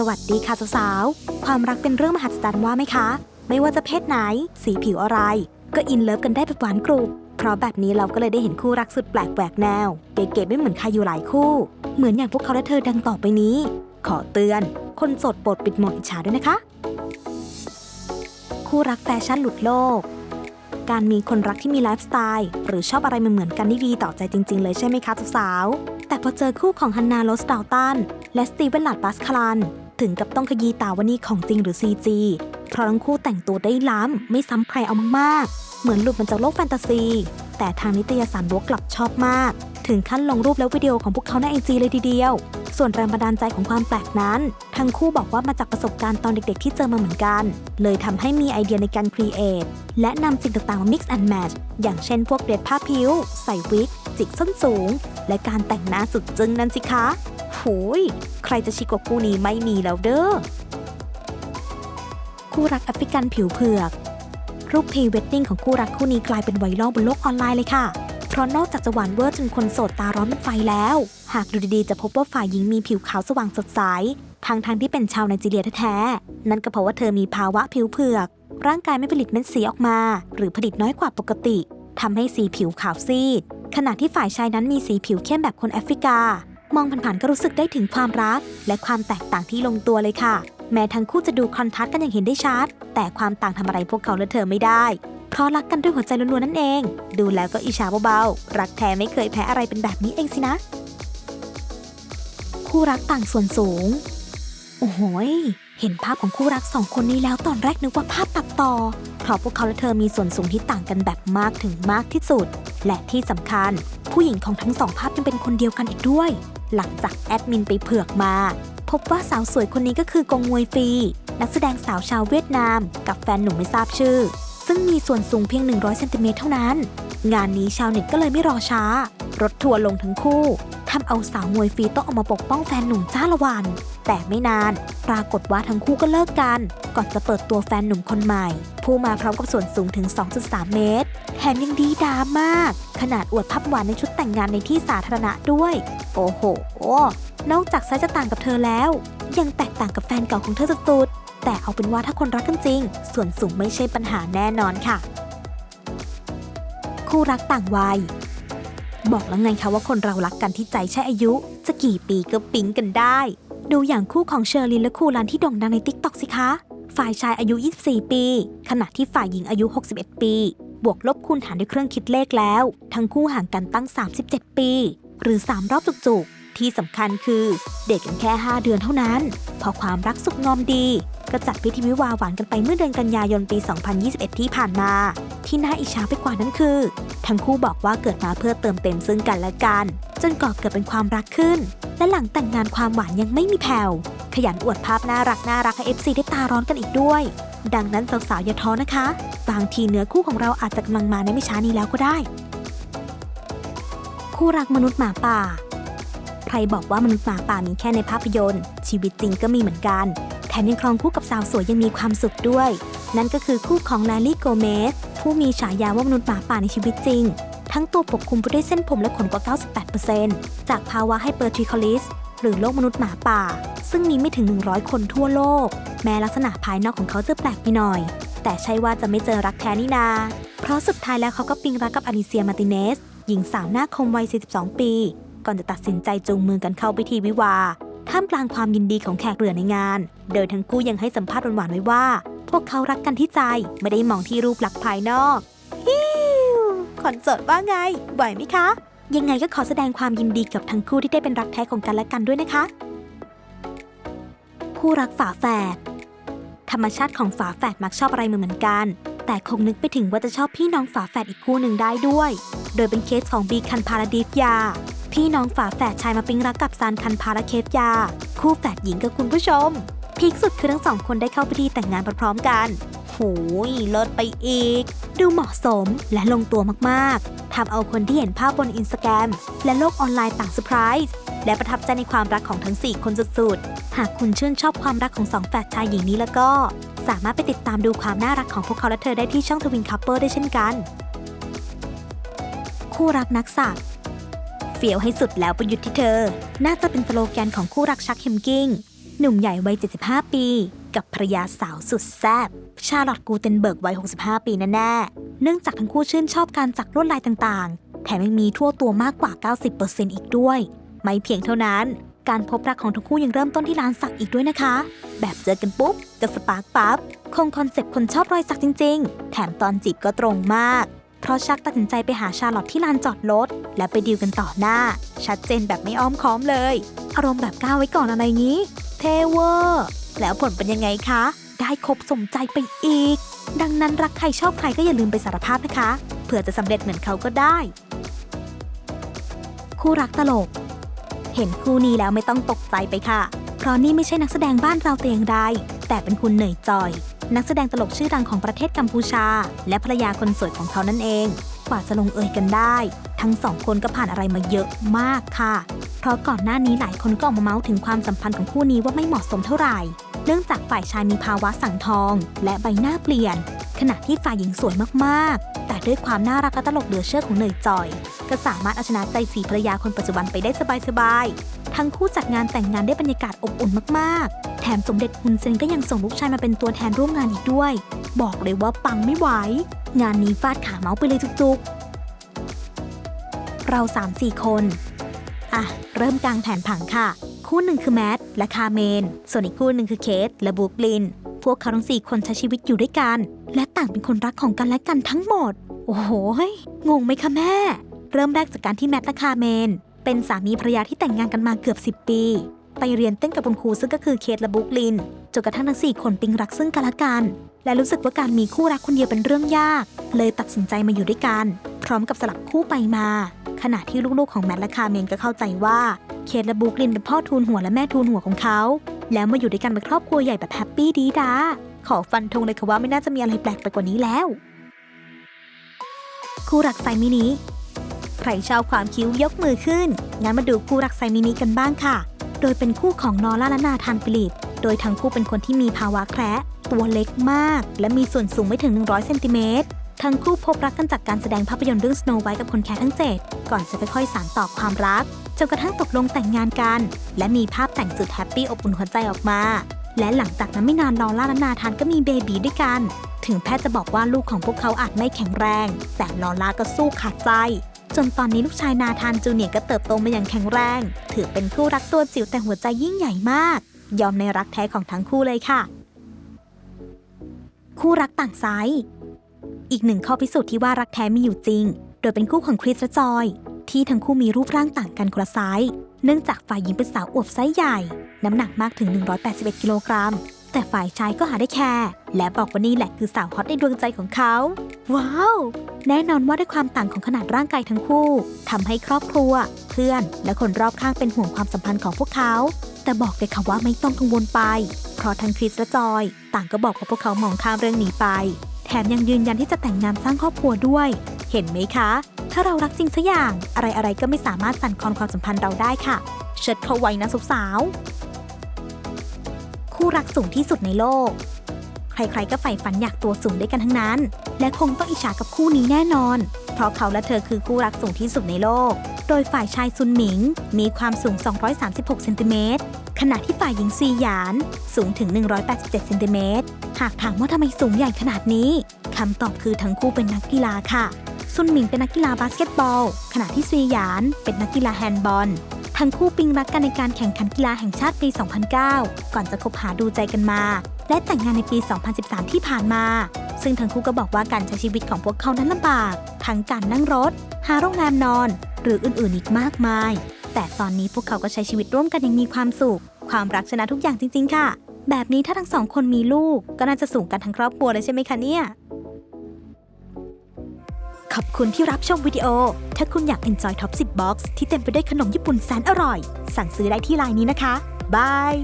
สวัสดีค่ะสาวๆ ความรักเป็นเรื่องมหัศจรรย์ว่าไหมคะ ไม่ว่าจะเพศไหน สีผิวอะไร ก็อินเลิฟกันได้แบบหวานกรุบ เพราะแบบนี้เราก็เลยได้เห็นคู่รักสุดแปลกแหวกแนว เก๋ๆไม่เหมือนใครอยู่หลายคู่ เหมือนอย่างพวกเขาและเธอดังต่อไปนี้ ขอเตือน คนโสดโปรดปิดหมดอิจฉาด้วยนะคะ คู่รักแฟชั่นหลุดโลก การมีคนรักที่มีไลฟ์สไตล์หรือชอบอะไรเหมือนๆกันนี่ดีต่อใจจริง ๆ เลยใช่ไหมคะสาวๆแต่พอเจอคู่ของฮันนาโรสดาวตันและสตีเวนลัดบัสคารัน ถึงกับต้องขยี้ตาว่านี่ของจริงหรือ CG เพราะทั้งคู่แต่งตัวได้ล้ำไม่ซ้ำใครเอามากๆ เหมือนหลุดมาจากโลกแฟนตาซี แต่ทางนิตยสารวกกลับชอบมาก ถึงขั้นลงรูปและวิดีโอของพวกเขาในไอจีเลยทีเดียว ส่วนแรงบันดาลใจของความแปลกนั้น ทั้งคู่บอกว่ามาจากประสบการณ์ตอนเด็กๆ ที่เจอมาเหมือนกัน เลยทำให้มีไอเดียในการครีเอทและนำสิ่งต่างๆมา mix and match อย่างเช่นพวกเดรสผ้าพิ้วใส่วิกจิกส้นสูง และการแต่งหน้าสุดจึงนั่นสิคะ หูย ใครจะชิกกว่าคู่นี้ไม่มีแล้วเด้อ คู่รักแอฟริกันผิวเผือก รูปพรีเวดดิ้งของคู่รักคู่นี้กลายเป็นไวรัลบนโลกออนไลน์เลยค่ะ เพราะนอกจากจะหวานเวอร์จนคนโสดตาร้อนเป็นไฟแล้ว หากดูดีๆจะพบว่าฝ่ายหญิงมีผิวขาวสว่างสดใสทางทางๆที่เป็นชาวไนจีเรียแท้ๆ นั่นก็เพราะว่าเธอมีภาวะผิวเผือก ร่างกายไม่ผลิตเม็ดสีออกมา หรือผลิตน้อยกว่าปกติทำให้สีผิวขาวซีด ขณะที่ฝ่ายชายนั้นมีสีผิวเข้มแบบคนแอฟริกา มองผ่านๆก็รู้สึกได้ถึงความรัก และความแตกต่างที่ลงตัวเลยค่ะ แม้ทั้งคู่จะดูคอนทราสต์กันอย่างเห็นได้ชัด แต่ความต่างทำอะไรพวกเขาและเธอไม่ได้ เพราะรักกันด้วยหัวใจล้วนๆนั่นเอง ดูแล้วก็อิจฉาเบาๆ รักแท้ไม่เคยแพ้อะไรเป็นแบบนี้เองสินะ คู่รักต่างส่วนสูง โอ้โหเห็นภาพของคู่รักสองคนนี้แล้วตอนแรกนึกว่าภาพตัดต่อ เพราะพวกเขาและเธอมีส่วนสูงที่ต่างกันแบบมากถึงมากที่สุด และที่สำคัญ ผู้หญิงของทั้งสองภาพยังเป็นคนเดียวกันอีกด้วย หลังจากแอดมินไปเผือกมา พบว่าสาวสวยคนนี้ก็คือกงมวยฟี นักแสดงสาวชาวเวียดนาม กับแฟนหนุ่มไม่ทราบชื่อ ซึ่งมีส่วนสูงเพียง 100เซนติเมตรเท่านั้น งานนี้ชาวเน็ตก็เลยไม่รอช้า รถทัวร์ลงทั้งคู่ทำเอาสาวมวยฟีต้องออกมาปกป้องแฟนหนุ่มจ้าละวัน แต่ไม่นาน ปรากฏว่าทั้งคู่ก็เลิกกัน ก่อนจะเปิดตัวแฟนหนุ่มคนใหม่ ผู้มาพร้อมกับส่วนสูงถึง 2.3 เมตรแถมยังดีดามาก ขนาดอวดภาพหวานในชุดแต่งงานในที่สาธารณะด้วย โอ้โห นอกจากไซส์จะต่างกับเธอแล้ว ยังแตกต่างกับแฟนเก่าของเธอสุดๆ แต่เอาเป็นว่าถ้าคนรักกันจริง ส่วนสูงไม่ใช่ปัญหาแน่นอนค่ะ คู่รักต่างวัย บอกแล้วไงคะว่าคนเรารักกันที่ใจใช่อายุ จะกี่ปีก็ปิ๊งกันได้ ดูอย่างคู่ของเชอร์ลินและคูรันที่โด่งดังในติ๊กต็อกสิคะ ฝ่ายชายอายุ 24 ปี ขณะที่ฝ่ายหญิงอายุ 61 ปี บวกลบคูณหารด้วยเครื่องคิดเลขแล้ว ทั้งคู่ห่างกันตั้ง 37 ปี หรือ 3 รอบจุกๆ ที่สำคัญคือเด็กกันแค่ 5 เดือนเท่านั้น พอความรักสุขงอมดี ก็จัดพิธีวิวาหวานกันไปเมื่อเดือนกันยายนปี 2021 ที่ผ่านมา ที่น่าอิจฉาไปกว่านั้นคือ ทั้งคู่บอกว่าเกิดมาเพื่อเติมเต็มซึ่งกันและกัน จนก่อเกิดเป็นความรักขึ้น และหลังแต่งงานความหวานยังไม่มีแผ่ว ยันอวดภาพน่ารักน่ารักให้ FC ได้ตาร้อนกันอีกด้วย ดังนั้นสาวๆอย่าท้อนะคะ บางทีเนื้อคู่ของเราอาจจะกำลังมาในไม่ช้านี้แล้วก็ได้ คู่รักมนุษย์หมาป่า ใครบอกว่ามนุษย์หมาป่ามีแค่ในภาพยนตร์ ชีวิตจริงก็มีเหมือนกัน แถมยังครองคู่กับสาวสวยยังมีความสุขด้วย นั่นก็คือคู่ของลาลี่โกเมสผู้มีฉายาว่ามนุษย์หมาป่าในชีวิตจริงทั้งตัวปกคลุมไปด้วยเส้นผมและขนกว่า 98%จากภาวะไฮเปอร์ทริคอลิส หรือโรคมนุษย์หมาป่า ซึ่งมีไม่ถึง 100 คนทั่วโลก แม้ลักษณะภายนอกของเขาจะแปลกไปหน่อย แต่ใช่ว่าจะไม่เจอรักแท้นี่นา เพราะสุดท้ายแล้วเขาก็ปิ๊งรักกับอลิเซียมาร์ติเนส หญิงสาวหน้าคมวัย 42 ปี ก่อนจะตัดสินใจจูงมือกันเข้าพิธีวิวาท่ามกลางความยินดีของแขกเรือในงาน โดยทั้งคู่ยังให้สัมภาษณ์หวานๆไว้ว่า พวกเขารักกันที่ใจไม่ได้มองที่รูปลักษณ์ภายนอกฮิวคอนเสิร์ตว่าไงไหวไหมคะ ยังไงก็ขอแสดงความยินดีกับทั้งคู่ที่ได้เป็นรักแท้ของกันและกันด้วยนะคะ คู่รักฝาแฝด ธรรมชาติของฝาแฝดมักชอบอะไรเหมือนกัน แต่คงนึกไปถึงว่าจะชอบพี่น้องฝาแฝดอีกคู่หนึ่งได้ด้วย โดยเป็นเคสของบีคันพาราดิฟยา พี่น้องฝาแฝดชายมาปิ๊งรักกับซานคันพาราเคฟยา คู่แฝดหญิงกับคุณผู้ชมพีคสุดคือทั้งสองคนได้เข้าพิธีแต่งงานพร้อมๆกัน หยเลิศไปอีก ดูเหมาะสมและลงตัวมากๆทำเอาคนที่เห็นภาพบนอินสตาแกรมและโลกออนไลน์ต่างเซอร์ไพรส์และประทับใจในความรักของทั้ง 4 คนสุดๆ หากคุณชื่นชอบความรักของสองแฝดชายหญิงนี้แล้วก็ สามารถไปติดตามดูความน่ารักของพวกเขาและเธอได้ที่ช่องทวินคัพเปอร์ได้เช่นกัน คู่รักนักสัตว์เฟี้ยวให้สุดแล้วประยุทธ์ที่เธอ น่าจะเป็นสโลแกนของคู่รักชักเฮมกิ้ง หนุ่มใหญ่วัย 75 ปี กับภรรยาสาวสุดแซ่บชาร์ลอตกูเทนเบิร์กวัย 65 ปีแน่ๆ เนื่องจากทั้งคู่ชื่นชอบการจักลวดลายต่างๆ แถมยังมีทั่วตัวมากกว่า 90%อีกด้วย ไม่เพียงเท่านั้น การพบรักของทั้งคู่ยังเริ่มต้นที่ร้านสักอีกด้วยนะคะ แบบเจอกันปุ๊บก็สปาร์กปั๊บ คงคอนเซ็ปต์คนชอบรอยสักจริง ๆ แถมตอนจีบก็ตรงมาก เพราะชักตัดสินใจไปหาชาร์ลอตที่ลานจอดรถและไปดีลกันต่อหน้า ชัดเจนแบบไม่อ้อมค้อมเลย อารมณ์แบบก้าวไว้ก่อนอะไรงี้ เทเวอร์ แล้วผลเป็นยังไงคะ ได้ครบสมใจไปอีก ดังนั้นรักใครชอบใครก็อย่าลืมไปสารภาพนะคะ เผื่อจะสำเร็จเหมือนเขาก็ได้ คู่รักตลก เห็นคู่นี้แล้วไม่ต้องตกใจไปค่ะ เพราะนี่ไม่ใช่นักแสดงบ้านเราแต่อย่างใดแต่เป็นคุณเหน่ยจอย นักแสดงตลกชื่อดังของประเทศกัมพูชา และภรรยาคนสวยของเขานั่นเอง กว่าจะลงเอยกันได้ ทั้งสองคนก็ผ่านอะไรมาเยอะมากค่ะ เพราะก่อนหน้านี้หลายคนก็ออกมาเมาส์ถึงความสัมพันธ์ของคู่นี้ว่าไม่เหมาะสมเท่าไหร่ เนื่องจากฝ่ายชายมีภาวะสั่งทอง และใบหน้าเปลี่ยน ขณะที่ฝ่ายหญิงสวยมากๆ แต่ด้วยความน่ารักและตลกเหลือเชื่อของเนยจอย ก็สามารถเอาชนะใจสีภรรยาคนปัจจุบันไปได้สบายๆ ทั้งคู่จัดงานแต่งงานได้บรรยากาศอบอุ่นมากๆ แถมสมเด็จฮุนเซนก็ยังส่งลูกชายมาเป็นตัวแทนร่วมงานอีกด้วย บอกเลยว่าปังไม่ไหว งานนี้ฟาดขาเมาส์ไปเลยจุกๆ เราสามสี่คน อะ เริ่มกลางแผนผังค่ะ คู่หนึ่งคือแมทและคาเมน ส่วนอีกคู่หนึ่งคือเคทและบรูคลิน พวกเขาทั้งสี่คนใช้ชีวิตอยู่ด้วยกัน และต่างเป็นคนรักของกันและกันทั้งหมด โอ้โหงงไหมคะแม่ เริ่มแรกจากการที่แมทและคาเมน เป็นสามีภรรยาที่แต่งงานกันมาเกือบ 10 ปี ไปเรียนเต้นกับคุณครูซึ่งก็คือเคทและบรูคลินจนกระทั่งทั้งสี่คนปิ๊งรักซึ่งกันและกันและรู้สึกว่าการมีคู่รักคนเดียวเป็นเรื่องยาก เลยตัดสินใจมาอยู่ด้วยกัน พร้อมกับสลับคู่ไปมา ขณะที่ลูกๆของแมทและคาเมนก็เข้าใจว่าเคทและบรูคลินเป็นพ่อทูนหัวและแม่ทูนหัวของเขา แล้วมาอยู่ด้วยกันเป็นครอบครัวใหญ่แบบแฮปปี้ดีดาขอฟันธงเลยค่ะว่าไม่น่าจะมีอะไรแปลกไปกว่านี้แล้ว คู่รักไซมินิใครชอบความคิ้วยกมือขึ้น งั้นมาดูคู่รักไซมินิกันบ้างค่ะ โดยเป็นคู่ของนอร่าและนาธานฟิลิป โดยทั้งคู่เป็นคนที่มีภาวะแคระตัวเล็กมาก และมีส่วนสูงไม่ถึง 100 เซนติเมตร ทั้งคู่พบรักกันจากการแสดงภาพยนตร์เรื่อง Snow White กับคนแคร์ทั้ง 7 ก่อนจะค่อยๆสานต่อความรักจนกระทั่งตกลงแต่งงานกัน และมีภาพแต่งสุดแฮปปี้อบอุ่นหัวใจออกมา และหลังจากนั้นไม่นานลอล่าและนาธานก็มีเบบีด้วยกัน ถึงแพทย์จะบอกว่าลูกของพวกเขาอาจไม่แข็งแรง แต่ลอล่าก็สู้ขาดใจ จนตอนนี้ลูกชายนาธานจูเนียร์ก็เติบโตมาอย่างแข็งแรง ถือเป็นคู่รักตัวจิ๋วแต่หัวใจยิ่งใหญ่มาก ยอมในรักแท้ของทั้งคู่เลยค่ะ คู่รักต่างไซส์ อีกหนึ่งข้อพิสูจน์ที่ว่ารักแท้มีอยู่จริง โดยเป็นคู่ของคริสและจอย ที่ทั้งคู่มีรูปร่างต่างกันคนละไซส์เนื่องจากฝ่ายหญิงเป็นสาวอวบไซส์ใหญ่ น้ำหนักมากถึง 181 กิโลกรัม แต่ฝ่ายชายก็หาได้แค่ และบอกว่านี่แหละคือสาวฮอตในดวงใจของเขา ว้าว แน่นอนว่าด้วยความต่างของขนาดร่างกายทั้งคู่ทำให้ครอบครัว เพื่อน และคนรอบข้างเป็นห่วงความสัมพันธ์ของพวกเขา แต่บอกเลยค่ะว่าไม่ต้องกังวลไป เพราะทั้งคริสและจอย ต่างก็บอกว่าพวกเขามองข้ามเรื่องนี้ไป แถมยังยืนยันที่จะแต่งงานสร้างครอบครัวด้วย เห็นไหมคะ ถ้าเรารักจริงสักอย่าง อะไรๆก็ไม่สามารถสั่นคลอนความสัมพันธ์เราได้ค่ะ เชิดเข้าไว้นะสาวๆคู่รักสูงที่สุดในโลก ใครๆก็ใฝ่ฝันอยากตัวสูงด้วยกันทั้งนั้น และคงต้องอิจฉากับคู่นี้แน่นอน เพราะเขาและเธอคือคู่รักสูงที่สุดในโลก โดยฝ่ายชายซุนหมิง มีความสูง 236 เซนติเมตรขณะที่ฝ่ายหญิงซีหยาน สูงถึง 187 เซนติเมตร หากถามว่าทำไมสูงใหญ่ขนาดนี้คำตอบคือทั้งคู่เป็นนักกีฬาค่ะ ซุนหมิงเป็นนักกีฬาบาสเกตบอล ขณะที่ซีหยานเป็นนักกีฬาแฮนด์บอล ทั้งคู่ปิ๊งรักกันในการแข่งขันกีฬาแห่งชาติปี 2009 ก่อนจะคบหาดูใจกันมา และแต่งงานในปี 2013 ที่ผ่านมา ซึ่งทั้งคู่ก็บอกว่าการใช้ชีวิตของพวกเขานั้นลำบาก ทั้งการนั่งรถ หาโรงแรมนอน หรืออื่นๆอีกมากมาย แต่ตอนนี้พวกเขาก็ใช้ชีวิตร่วมกันอย่างมีความสุข ความรักชนะทุกอย่างจริง ๆ ค่ะ แบบนี้ถ้าทั้งสองคนมีลูก ก็น่าจะสูงกันทั้งครอบครัวเลยใช่ไหมคะเนี่ย ขอบคุณที่รับชมวิดีโอ ถ้าคุณอยาก enjoy top 10 box ที่เต็มไปด้วยขนมญี่ปุ่นแสนอร่อย สั่งซื้อได้ที่ไลน์นี้นะคะบาย